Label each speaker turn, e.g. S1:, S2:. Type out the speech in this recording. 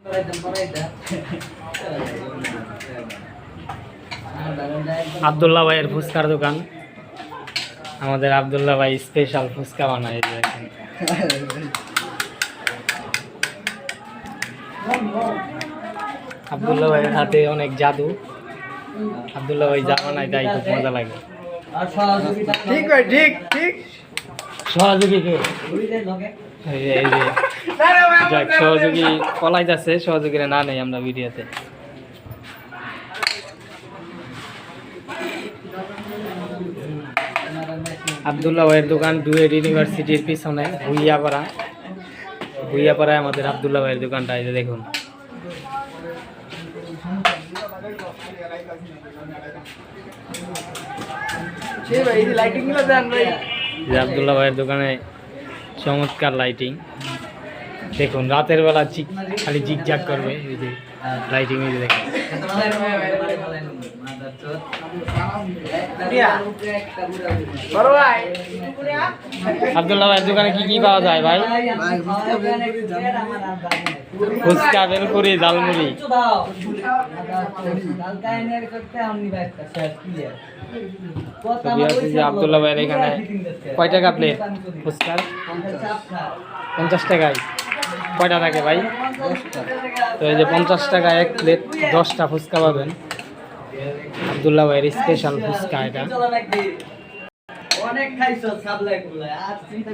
S1: আবদুল্লাহ ভাইয়ের ফুচকার দোকান। আমাদের আবদুল্লাহ ভাই স্পেশাল ফুচকা বানায় এই আবদুল্লাহ ভাইয়ের হাতে অনেক জাদু। আবদুল্লাহ ভাই যা বানায় তাই খুব মজা লাগে।
S2: ঠিক ভাই ঠিক ঠিক।
S1: সহযোগী যাক সহযোগী পলাই যাচ্ছে সহযোগীরা না নেই আমরা ভিডিওতে। আবদুল্লাহ ভাইয়ের দোকান ডুয়েট ইউনিভার্সিটির পিছনে ভুইয়াপাড়া। ভুইয়াপাড়ায় আমাদের আবদুল্লাহ ভাইয়ের দোকানটা এই যে দেখুন। আবদুল্লাহ ভাইয়ের দোকানে চমৎকার লাইটিং দেখুন রাতের বেলা চিক খালি জিগজাগ করবে লাইটিং দেখুন। আবদুল্লাহ ভাইয়ের দোকানে কি কি পাওয়া যায় ভাই? ফুচকা, বেলপুরি, ঝালমুড়ি। যে আবদুল্লাহ ভাইয়ের এখানে কয় টাকা প্লেট ফুচকার? পঞ্চাশ টাকায়। কয়টা থাকে ভাই? তো এই যে পঞ্চাশ টাকা এক প্লেট দশটা ফুচকা পাবেন। আবদুল্লাহ ভাইয়ের স্পেশাল ফুচকা এটা
S2: অনেক খাইছো সাবলাই আর চিন্তা।